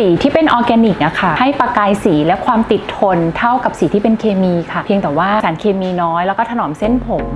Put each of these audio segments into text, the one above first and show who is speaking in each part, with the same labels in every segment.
Speaker 1: สีที่เป็นออร์แกนิกนะค่ะให้ประกายสีและความติดทนเท่ากับสีที่เป็นเคมีค่ะ เพียงแต่ว่าสารเคมีน้อยแล้วก็ถนอมเส้นผม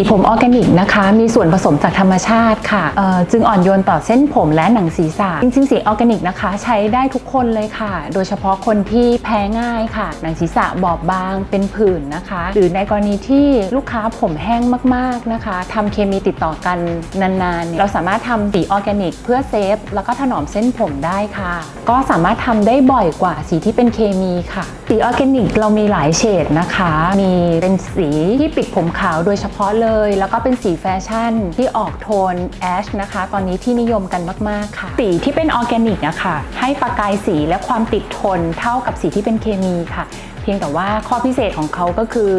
Speaker 1: สีผมออร์แกนิกนะคะ มีส่วนผสมจากธรรมชาติค่ะ จึงอ่อนโยนต่อเส้นผมและหนังศีรษะ จริงๆ สีออร์แกนิกนะคะ ใช้ได้ทุกคนเลยค่ะ โดยเฉพาะคนที่แพ้ง่ายค่ะ หนังศีรษะบอบบางเป็นผื่นนะคะ หรือในกรณีที่ลูกค้าผมแห้งมากๆนะคะทำเคมีติดต่อกันนานๆเนเราสามารถทำสีออร์แกนิก เพื่อเซฟแล้วก็ถนอมเส้นผมได้ค่ะ ก็สามารถทำได้บ่อยกว่าสีที่เป็นเคมีค่ะสีออร์แกนิกเรามีหลายเฉดนะคะ มีเป็นสีที่ปิดผมขาวโดยเฉพาะเลย แล้วก็เป็นสีแฟชั่นที่ออกโทนแอชนะคะ ตอนนี้ที่นิยมกันมาก ๆ ค่ะ สีที่เป็นออร์แกนิกนะคะให้ประกายสีและความติดทนเท่ากับสีที่เป็นเคมีค่ะ พียงแต่ว่าข้อพิเศษของเขาก็คือ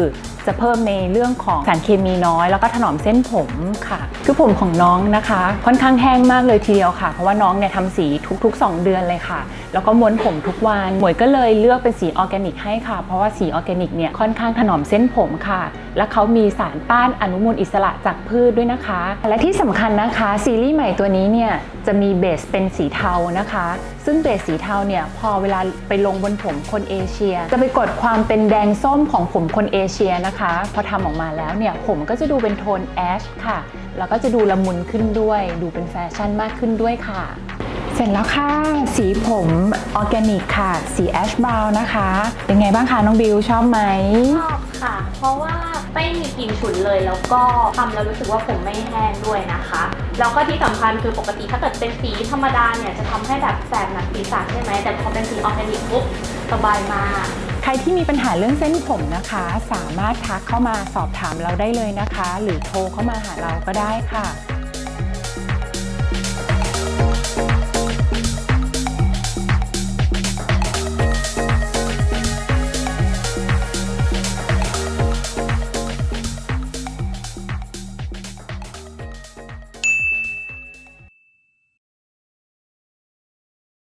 Speaker 1: จะเพิ่มในเรื่องของสารเคมีน้อย แล้วก็ถนอมเส้นผมค่ะ คือผมของน้องนะคะ ค่อนข้างแห้งมากเลยทีเดียวค่ะ เพราะว่าน้องเนี่ยทำสีทุก ๆ 2 เดือนเลยค่ะ แล้วก็ม้วนผมทุกวันหมวยก็เลยเลือกเป็นสีออร์แกนิกให้ค่ะ เพราะว่าสีออร์แกนิกเนี่ยค่อนข้างถนอมเส้นผมค่ะ และเขามีสารต้านอนุมูลอิสระจากพืชด้วยนะคะ และที่สำคัญนะคะซีรีส์ใหม่ตัวนี้เนี่ยจะมีเบสเป็นสีเทานะคะ ซึ่งเบสสีเทาเนี่ยพอเวลาไปลงบนผมคนเอเชีย จะไปกดความเป็นแดงส้มของผมคนเอเชียนะคะ พอทำออกมาแล้วเนี่ยผมก็จะดูเป็นโทนแอชค่ะ แล้วก็จะดูละมุนขึ้นด้วย ดูเป็นแฟชั่นมากขึ้นด้วยค่ะ เสร็จแล้วค่ะ สีผมออร์แกนิกค่ะ สีแอชบราวน์นะคะ เป็นไงบ้างคะน้องบิวชอบไหม
Speaker 2: ชอบค่ะ เพราะว่าไม่มีกลิ่นฉุนเลยแล้วก็ทำแล้วรู้สึกว่าผมไม่แห้งด้วยนะคะ แล้วก็ที่สำคัญคือปกติถ้าเกิดเป็นสีธรรมดาเนี่ยจะทำให้แบบแสบหนักศีรษะใช่ไหมแต่พอเป็นสีออร์แกนิกปุ๊บสบายมาก
Speaker 1: ใครที่มีปัญหาเรื่องเส้นผมนะคะ สามารถทักเข้ามาสอบถามเราได้เลยนะคะ หรือโทรเข้ามาหาเราก็ได้ค่ะ